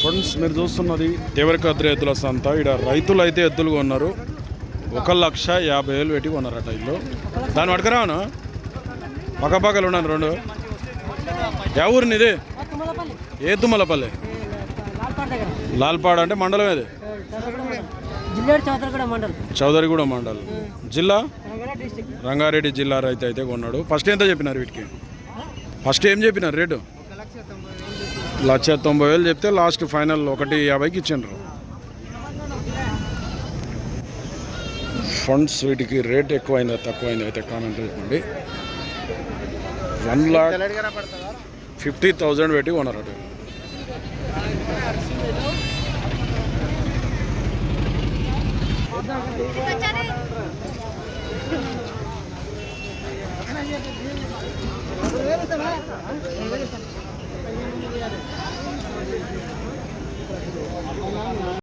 Friends మీరు చూస్తున్నది దేవరకాద్రి ఎద్దుల సంత. ఇక్కడ రైతులు అయితే ఎద్దులుగా కొన్నారు. ఒక లక్ష యాభై వేలు పెట్టి కొన్నారట ఇల్లు. దాన్ని పట్టుకురావను పక్కపక్కలు ఉన్నాను రెండు. యా ఊరిని ఇది? ఏ తుమ్మలపల్లి? అంటే మండలం ఏది? చౌదరిగూడ మండలం. జిల్లా? రంగారెడ్డి జిల్లా రైతు అయితే కొన్నాడు. ఫస్ట్ ఎంత చెప్పినారు వీటికి? ఫస్ట్ ఏం చెప్పినారు రేటు? లక్ష తొంభై వేలు చెప్తే లాస్ట్ ఫైనల్ ఒకటి యాభైకి ఇచ్చిండ్రు. ఫండ్స్ వీటికి రేట్ ఎక్కువైందా తక్కువైందా అయితే కామెంట్ చెప్పండి వన్ లాక్ ఫిఫ్టీ థౌజండ్ పెట్టి కొన్నారు అటు.